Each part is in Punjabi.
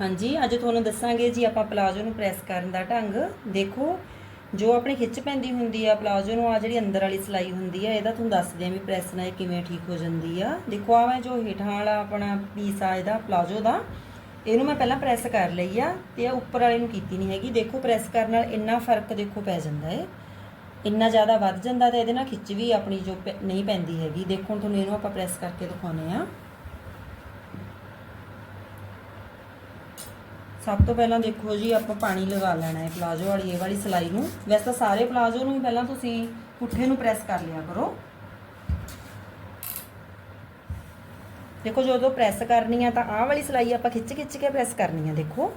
ਹਾਂਜੀ, ਅੱਜ ਤੁਹਾਨੂੰ ਦੱਸਾਂਗੇ ਜੀ ਆਪਾਂ ਪਲਾਜ਼ੋ ਨੂੰ ਪ੍ਰੈਸ ਕਰਨ ਦਾ ਢੰਗ। ਦੇਖੋ, ਜੋ ਆਪਣੀ ਖਿੱਚ ਪੈਂਦੀ ਹੁੰਦੀ ਆ, ਪਲਾਜ਼ੋ ਨੂੰ ਆ ਜਿਹੜੀ ਅੰਦਰ ਵਾਲੀ ਸਲਾਈ ਹੁੰਦੀ ਆ, ਇਹਦਾ ਤੁਹਾਨੂੰ ਦੱਸਦੇ ਆ ਵੀ ਪ੍ਰੈਸ ਨਾਲ ਇਹ ਕਿਵੇਂ ਠੀਕ ਹੋ ਜਾਂਦੀ ਆ। ਦੇਖੋ ਆ ਮੈਂ ਜੋ ਹੇਠਾਂ ਵਾਲਾ ਆਪਣਾ ਪੀਸ ਆ, ਇਹਦਾ ਪਲਾਜ਼ੋ ਦਾ, ਇਹਨੂੰ ਮੈਂ ਪਹਿਲਾਂ ਪ੍ਰੈਸ ਕਰ ਲਈ ਆ ਤੇ ਆ ਉੱਪਰ ਵਾਲੇ ਨੂੰ ਕੀਤੀ ਨਹੀਂ ਹੈਗੀ। ਦੇਖੋ ਪ੍ਰੈਸ ਕਰਨ ਨਾਲ ਇੰਨਾ ਫ਼ਰਕ ਦੇਖੋ ਪੈ ਜਾਂਦਾ ਏ। ਇੰਨਾ ਜ਼ਿਆਦਾ ਵੱਧ ਜਾਂਦਾ ਤੇ ਇਹਦੇ ਨਾਲ ਖਿੱਚ ਵੀ ਆਪਣੀ ਜੋ ਪੈ- ਨਹੀਂ ਪੈਂਦੀ ਹੈਗੀ। ਦੇਖੋ, ਹੁਣ ਤੁਹਾਨੂੰ ਇਹਨੂੰ ਆਪਾਂ ਪ੍ਰੈਸ ਕਰਕੇ ਦਿਖਾਉਨੇ ਆ। ਸਭ ਤੋਂ ਪਹਿਲਾਂ ਦੇਖੋ ਜੀ, ਆਪਾਂ ਪਾਣੀ ਲਗਾ ਲੈਣਾ ਹੈ ਪਲਾਜ਼ੋ ਵਾਲੀ, ਇਹ ਵਾਲੀ ਸਲਾਈ ਨੂੰ। ਵੈਸੇ ਤਾਂ ਸਾਰੇ ਪਲਾਜ਼ੋ ਨੂੰ ਹੀ ਪਹਿਲਾਂ ਤੁਸੀਂ ਪੁੱਠੇ ਨੂੰ ਪ੍ਰੈਸ ਕਰ ਲਿਆ ਕਰੋ। ਦੇਖੋ, ਜਦੋਂ ਪ੍ਰੈਸ ਕਰਨੀ ਆ ਤਾਂ ਆਹ ਵਾਲੀ ਸਲਾਈ ਆਪਾਂ ਖਿੱਚ ਖਿੱਚ ਕੇ ਪ੍ਰੈਸ ਕਰਨੀ ਆ ਦੇਖੋ।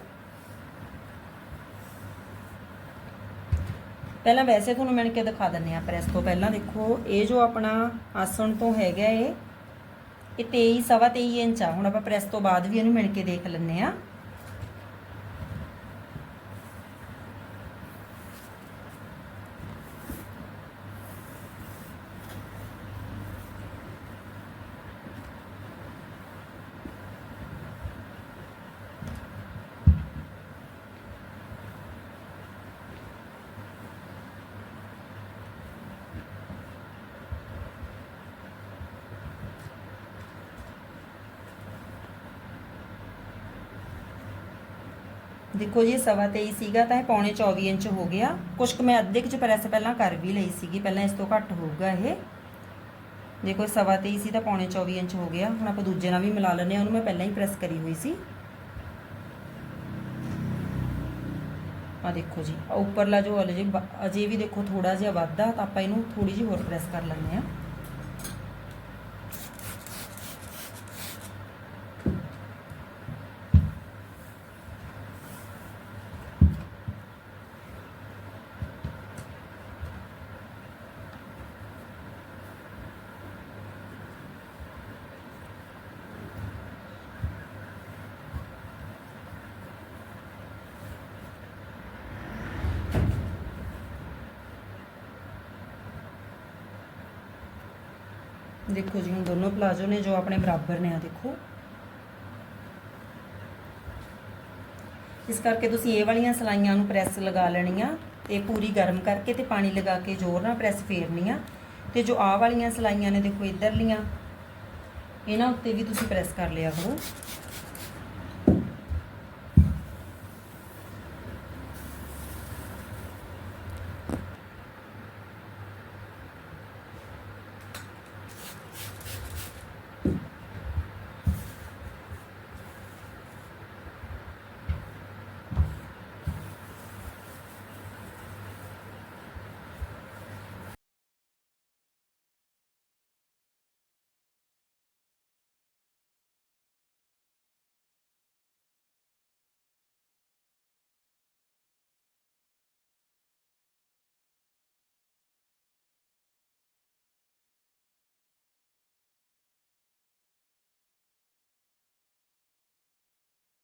ਪਹਿਲਾਂ ਵੈਸੇ ਤੁਹਾਨੂੰ ਮਿਣ ਕੇ ਦਿਖਾ ਦਿੰਨੇ ਆ ਪ੍ਰੈਸ ਤੋਂ ਪਹਿਲਾਂ, ਦੇਖੋ, ਇਹ ਜੋ ਆਪਣਾ ਆਸਣ ਤੋਂ ਹੈਗਾ ਇਹ ਇਹ 23 ਸਵਾ 23 ਇੰਚ ਆ। ਹੁਣ ਆਪਾਂ ਪ੍ਰੈਸ ਤੋਂ ਬਾਅਦ ਵੀ ਇਹਨੂੰ ਮਿਣ ਕੇ ਦੇਖ ਲੈਂਦੇ ਆ ਦੇਖੋ ਜੀ, ਸਵਾ 23 ਸੀਗਾ ਤਾਂ ਇਹ ਪੌਣੇ 24 ਇੰਚ ਹੋ ਗਿਆ। ਕੁਛ ਕੁ ਮੈਂ ਅੱਧੇ ਕੁ ਚ ਪ੍ਰੈਸ ਪਹਿਲਾਂ ਕਰ ਵੀ ਲਈ ਸੀਗੀ, ਪਹਿਲਾਂ ਇਸ ਤੋਂ ਘੱਟ ਹੋਊਗਾ ਇਹ। ਦੇਖੋ, ਸਵਾ 23 ਸੀ ਤਾਂ ਪੌਣੇ 24 ਇੰਚ ਹੋ ਗਿਆ। ਹੁਣ ਆਪਾਂ ਦੂਜੇ ਨਾਲ ਵੀ ਮਿਲਾ ਲੈਂਦੇ ਆ ਉਹਨੂੰ ਮੈਂ ਪਹਿਲਾਂ ਹੀ ਪ੍ਰੈਸ ਕਰੀ ਹੋਈ ਸੀ। ਆ ਦੇਖੋ ਜੀ ਉੱਪਰਲਾ ਜੋ ਅਜੇ ਅਜੇ ਵੀ ਦੇਖੋ ਥੋੜਾ ਜਿਹਾ ਵੱਧਦਾ, ਤਾਂ ਆਪਾਂ ਇਹਨੂੰ ਥੋੜੀ ਜਿਹੀ ਹੋਰ ਪ੍ਰੈਸ ਕਰ ਲੈਂਦੇ ਆ ਦੇਖੋ ਜੀ, ਹੁਣ ਦੋਨੋਂ ਪਲਾਜ਼ੋ ਨੇ ਜੋ ਆਪਣੇ ਬਰਾਬਰ ਨੇ ਆ, ਦੇਖੋ। ਇਸ ਕਰਕੇ ਤੁਸੀਂ ਇਹ ਵਾਲੀਆਂ ਸਲਾਈਆਂ ਨੂੰ ਪ੍ਰੈਸ ਲਗਾ ਲੈਣੀਆਂ ਤੇ ਪੂਰੀ ਗਰਮ ਕਰਕੇ ਤੇ ਪਾਣੀ ਲਗਾ ਕੇ ਜ਼ੋਰ ਨਾਲ ਪ੍ਰੈਸ ਆ ਤੇ ਜੋ ਆਹ ਵਾਲੀਆਂ ਸਲਾਈਆਂ ਨੇ, ਦੇਖੋ, ਇਧਰਲੀਆਂ, ਇਹਨਾਂ ਉੱਤੇ ਵੀ ਤੁਸੀਂ ਪ੍ਰੈਸ ਕਰ ਲਿਆ ਕਰੋ।